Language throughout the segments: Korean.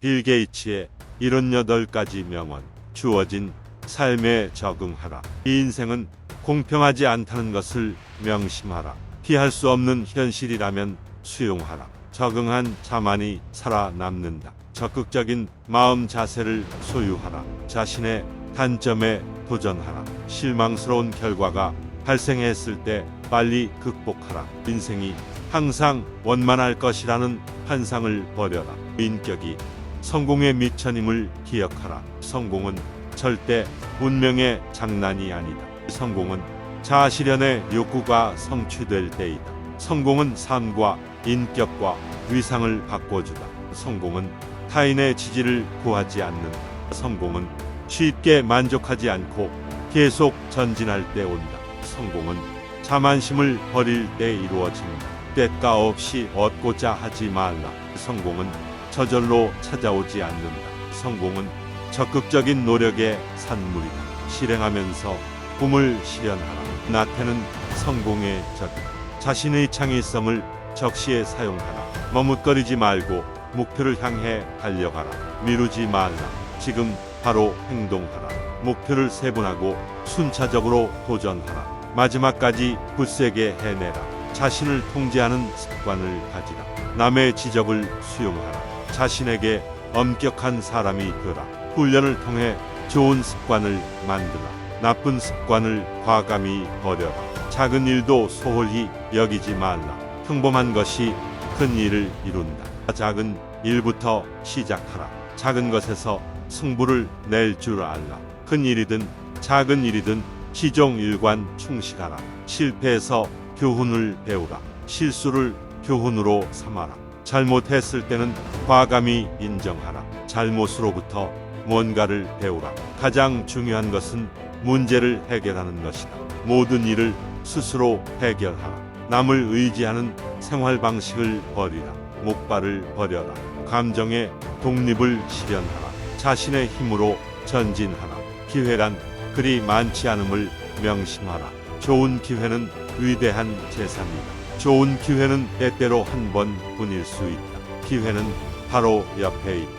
빌 게이츠의 78가지 명언. 주어진 삶에 적응하라. 이 인생은 공평하지 않다는 것을 명심하라. 피할 수 없는 현실이라면 수용하라. 적응한 자만이 살아남는다. 적극적인 마음 자세를 소유하라. 자신의 단점에 도전하라. 실망스러운 결과가 발생했을 때 빨리 극복하라. 인생이 항상 원만할 것이라는 환상을 버려라. 인격이 성공의 미천임을 기억하라. 성공은 절대 운명의 장난이 아니다. 성공은 자아실현의 욕구가 성취될 때이다. 성공은 삶과 인격과 위상을 바꿔주다. 성공은 타인의 지지를 구하지 않는다. 성공은 쉽게 만족하지 않고 계속 전진할 때 온다. 성공은 자만심을 버릴 때 이루어진다. 때가 없이 얻고자 하지 말라. 성공은 저절로 찾아오지 않는다. 성공은 적극적인 노력의 산물이다. 실행하면서 꿈을 실현하라. 나태는 성공의 적이다. 자신의 창의성을 적시에 사용하라. 머뭇거리지 말고 목표를 향해 달려가라. 미루지 말라. 지금 바로 행동하라. 목표를 세분하고 순차적으로 도전하라. 마지막까지 굳세게 해내라. 자신을 통제하는 습관을 가지라. 남의 지적을 수용하라. 자신에게 엄격한 사람이 되라. 훈련을 통해 좋은 습관을 만들라. 나쁜 습관을 과감히 버려라. 작은 일도 소홀히 여기지 말라. 평범한 것이 큰 일을 이룬다. 작은 일부터 시작하라. 작은 것에서 승부를 낼 줄 알라. 큰 일이든 작은 일이든 시종일관 충실하라. 실패해서 교훈을 배우라. 실수를 교훈으로 삼아라. 잘못했을 때는 과감히 인정하라. 잘못으로부터 뭔가를 배우라. 가장 중요한 것은 문제를 해결하는 것이다. 모든 일을 스스로 해결하라. 남을 의지하는 생활 방식을 버리라. 목발을 버려라. 감정의 독립을 실현하라. 자신의 힘으로 전진하라. 기회란 그리 많지 않음을 명심하라. 좋은 기회는 위대한 재산이다. 좋은 기회는 때때로 한 번뿐일 수 있다. 기회는 바로 옆에 있다.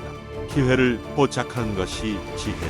기회를 포착하는 것이 지혜다.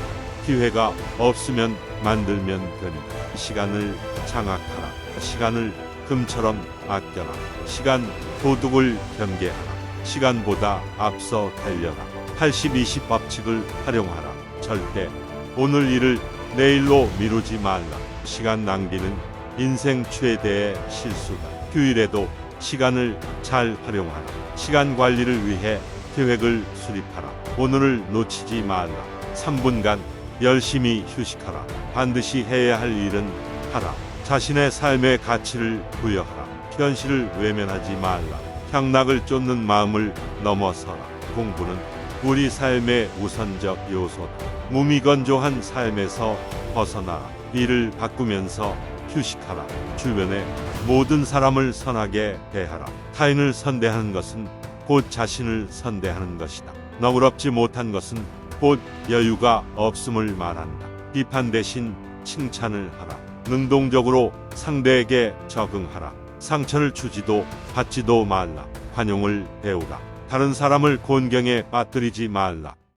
기회가 없으면 만들면 됩니다. 시간을 장악하라. 시간을 금처럼 아껴라. 시간 도둑을 경계하라. 시간보다 앞서 달려라. 80-20 법칙을 활용하라. 절대 오늘 일을 내일로 미루지 말라. 시간 낭비는 인생 최대의 실수다. 휴일에도 시간을 잘 활용하라. 시간 관리를 위해 계획을 수립하라. 오늘을 놓치지 말라. 3분간 열심히 휴식하라. 반드시 해야 할 일은 하라. 자신의 삶의 가치를 부여하라. 현실을 외면하지 말라. 향락을 쫓는 마음을 넘어서라. 공부는 우리 삶의 우선적 요소다. 무미건조한 삶에서 벗어나라. 일을 바꾸면서 휴식하라. 주변의 모든 사람을 선하게 대하라. 타인을 선대하는 것은 곧 자신을 선대하는 것이다. 너그럽지 못한 것은 곧 여유가 없음을 말한다. 비판 대신 칭찬을 하라. 능동적으로 상대에게 적응하라. 상처를 주지도 받지도 말라. 관용을 배우라. 다른 사람을 곤경에 빠뜨리지 말라.